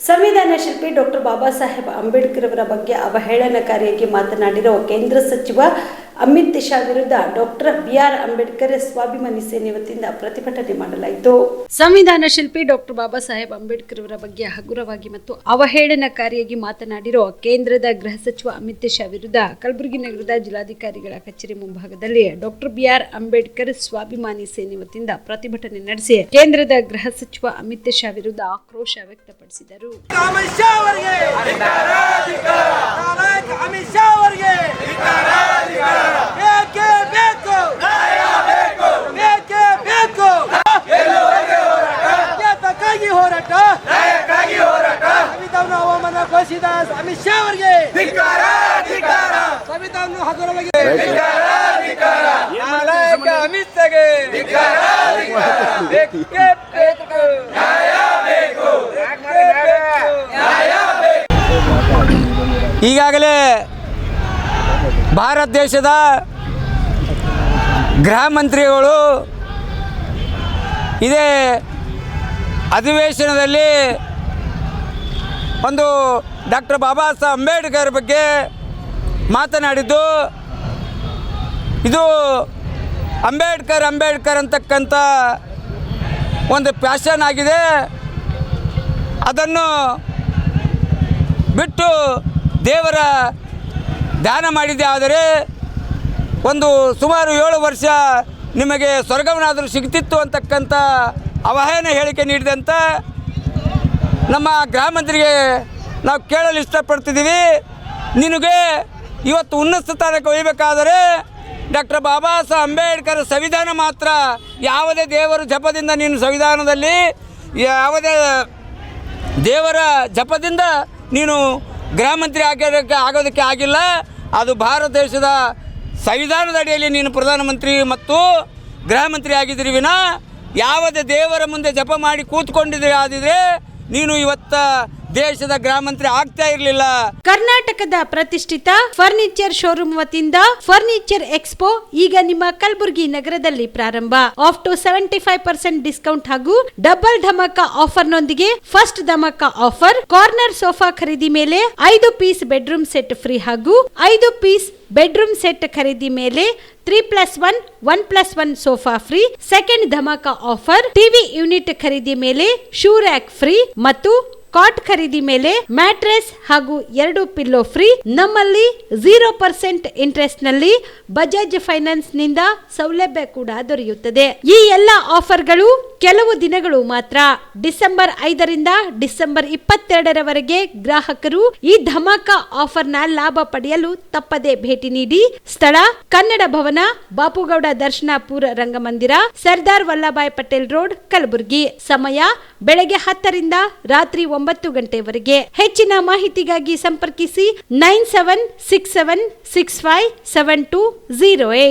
ಸಂವಿಧಾನ ಶಿಲ್ಪಿ ಡಾಕ್ಟರ್ ಬಾಬಾ ಸಾಹೇಬ್ ಅಂಬೇಡ್ಕರ್ ಅವರ ಬಗ್ಗೆ ಅವಹೇಳನಕಾರಿಯಾಗಿ ಮಾತನಾಡಿರೋ ಕೇಂದ್ರ ಸಚಿವ ಅಮಿತ್ ಶಾ ವಿರುದ್ಧ ಡಾಕ್ಟರ್ ಬಿ ಆರ್ ಅಂಬೇಡ್ಕರ್ ಸ್ವಾಭಿಮಾನಿ ಸೇನೆ ವತಿಯಿಂದ ಪ್ರತಿಭಟನೆ ಮಾಡಲಾಯಿತು. ಸಂವಿಧಾನ ಶಿಲ್ಪಿ ಡಾಕ್ಟರ್ ಬಾಬಾ ಸಾಹೇಬ್ ಅಂಬೇಡ್ಕರ್ ಅವರ ಬಗ್ಗೆ ಹಗುರವಾಗಿ ಮತ್ತು ಅವಹೇಳನಕಾರಿಯಾಗಿ ಮಾತನಾಡಿರುವ ಕೇಂದ್ರದ ಗೃಹ ಸಚಿವ ಅಮಿತ್ ಶಾ ವಿರುದ್ಧ ಕಲಬುರಗಿ ನಗರದ ಜಿಲ್ಲಾಧಿಕಾರಿಗಳ ಕಚೇರಿ ಮುಂಭಾಗದಲ್ಲಿ ಡಾಕ್ಟರ್ ಬಿ ಆರ್ ಅಂಬೇಡ್ಕರ್ ಸ್ವಾಭಿಮಾನಿ ಸೇನೆ ವತಿಯಿಂದ ಪ್ರತಿಭಟನೆ ನಡೆಸಿ ಕೇಂದ್ರದ ಗೃಹ ಸಚಿವ ಅಮಿತ್ ಶಾ ವಿರುದ್ಧ ಆಕ್ರೋಶ ವ್ಯಕ್ತಪಡಿಸಿದರು ಅಮಿತ್ ಶಾ ಅವರಿಗೆ ನಾಯಕ ಅಮಿತ್ ಶಾ ಅವರಿಗೆ ಬೇಕೇ ಬೇಕು ಬೇಕೇ ಬೇಕು ಯಾತಕ್ಕಾಗಿ ಹೋರಾಟ ಸಂವಿಧಾನ ಘೋಷಿಸಿದ ಅಮಿತ್ ಶಾ ಅವರಿಗೆ. ಸಂವಿಧಾನ ಹಗುರವಾಗಿ. ಅಮಿತ್ ಶಾಗೆ. ಈಗಾಗಲೇ ಭಾರತ ದೇಶದ ಗೃಹ ಮಂತ್ರಿಗಳು ಇದೇ ಅಧಿವೇಶನದಲ್ಲಿ ಒಂದು ಡಾಕ್ಟರ್ ಬಾಬಾ ಸಾಹೇಬ್ ಅಂಬೇಡ್ಕರ್ ಬಗ್ಗೆ ಮಾತನಾಡಿದ್ದು. ಇದು ಅಂಬೇಡ್ಕರ್ ಅಂಬೇಡ್ಕರ್ ಅಂತಕ್ಕಂಥ ಒಂದು ಪ್ಯಾಷನ್ ಆಗಿದೆ. ಅದನ್ನು ಬಿಟ್ಟು ದೇವರ ಧ್ಯಾನ ಮಾಡಿದೆ ಆದರೆ ಒಂದು ಸುಮಾರು ಏಳು ವರ್ಷ ನಿಮಗೆ ಸ್ವರ್ಗವನಾದರೂ ಸಿಗ್ತಿತ್ತು ಅಂತಕ್ಕಂಥ ಅವಹೇನ ಹೇಳಿಕೆ ನೀಡಿದಂಥ ನಮ್ಮ ಗೃಹ ಮಂತ್ರಿಗೆ ನಾವು ಕೇಳಲು ಇಷ್ಟಪಡ್ತಿದ್ದೀವಿ. ನಿನಗೆ ಇವತ್ತು ಉನ್ನತ ಸ್ಥಾನಕ್ಕೆ ಒಯ್ಯಬೇಕಾದರೆ ಡಾಕ್ಟರ್ ಬಾಬಾ ಸಾಹೇಬ್ ಅಂಬೇಡ್ಕರ್ ಸಂವಿಧಾನ ಮಾತ್ರ. ಯಾವುದೇ ದೇವರು ಜಪದಿಂದ ನೀನು ಸಂವಿಧಾನದಲ್ಲಿ, ಯಾವುದೇ ದೇವರ ಜಪದಿಂದ ನೀನು ಗೃಹ ಮಂತ್ರಿ ಆಗೋದಕ್ಕೆ ಆಗೋದಕ್ಕೆ ಆಗಿಲ್ಲ. ಅದು ಭಾರತ ದೇಶದ ಸಂವಿಧಾನದ ಅಡಿಯಲ್ಲಿ ನೀನು ಪ್ರಧಾನಮಂತ್ರಿ ಮತ್ತು ಗೃಹ ಮಂತ್ರಿ ಆಗಿದ್ದೀರಿ ವಿನ. ಯಾವುದೇ ದೇವರ ಮುಂದೆ ಜಪ ಮಾಡಿ ಕೂತ್ಕೊಂಡಿದ್ರೆ ಆದಿದ್ರೆ ನೀನು ಇವತ್ತ ದೇಶದ ಗೃಹಮಂತ್ರಿ ಆಗ್ತಾ ಇರಲಿಲ್ಲ. ಕರ್ನಾಟಕದ ಪ್ರತಿಷ್ಠಿತ ಫರ್ನಿಚರ್ ಶೋರೂಮ್ ವತಿಯಿಂದ ಫರ್ನಿಚರ್ ಎಕ್ಸ್ಪೋ ಈಗ ನಿಮ್ಮ ಕಲಬುರಗಿ ನಗರದಲ್ಲಿ ಪ್ರಾರಂಭ. Off to seventy five percent discount ಹಾಗೂ ಡಬಲ್ ಧಮಕ ಆಫರ್ ನೊಂದಿಗೆ ಫಸ್ಟ್ ಧಮಕ ಆಫರ್. ಕಾರ್ನರ್ ಸೋಫಾ ಖರೀದಿ ಮೇಲೆ ಐದು ಪೀಸ್ ಬೆಡ್ರೂಮ್ ಸೆಟ್ ಫ್ರೀ ಹಾಗೂ ಐದು ಪೀಸ್ ಬೆಡ್ರೂಮ್ ಸೆಟ್ ಖರೀದಿ ಮೇಲೆ three plus one one plus one sofa free second ಧಮಕ offer. TV unit ಖರೀದಿ ಮೇಲೆ ಶೂ ರ್ಯಾಕ್ ಫ್ರೀ ಮತ್ತು ಕಾಟ್ ಖರೀದಿ ಮೇಲೆ ಮ್ಯಾಟ್ರೆಸ್ ಹಾಗೂ ಎರಡು ಪಿಲ್ಲೋ ಫ್ರೀ. ನಮ್ಮಲ್ಲಿ ಜೀರೋ ಪರ್ಸೆಂಟ್ ಇಂಟ್ರೆಸ್ಟ್ನಲ್ಲಿ ಬಜಾಜ್ ಫೈನಾನ್ಸ್ನಿಂದ ಸೌಲಭ್ಯ ಕೂಡ ದೊರೆಯುತ್ತದೆ. ಈ ಎಲ್ಲ ಆಫರ್ಗಳು ಕೆಲವು ದಿನಗಳು ಮಾತ್ರ. ಡಿಸೆಂಬರ್ ಐದರಿಂದ ಡಿಸೆಂಬರ್ ಇಪ್ಪತ್ತೆರಡರವರೆಗೆ ಗ್ರಾಹಕರು ಈ ಧಮಾಕ ನ ಲಾಭ ಪಡೆಯಲು ತಪ್ಪದೆ ಭೇಟಿ ನೀಡಿ. ಸ್ಥಳ ಕನ್ನಡ ಭವನ, ಬಾಪುಗೌಡ ದರ್ಶನಾಪುರ ರಂಗಮಂದಿರ, ಸರ್ದಾರ್ ವಲ್ಲಭಾಯ್ ಪಟೇಲ್ ರೋಡ್, ಕಲಬುರಗಿ. ಸಮಯ ಬೆಳಗ್ಗೆ ಹತ್ತರಿಂದ ರಾತ್ರಿ ಒಂಬತ್ತು ಗಂಟೆವರೆಗೆ. ಹೆಚ್ಚಿನ ಮಾಹಿತಿಗಾಗಿ ಸಂಪರ್ಕಿಸಿ nine seven six seven six five seven two zero eight.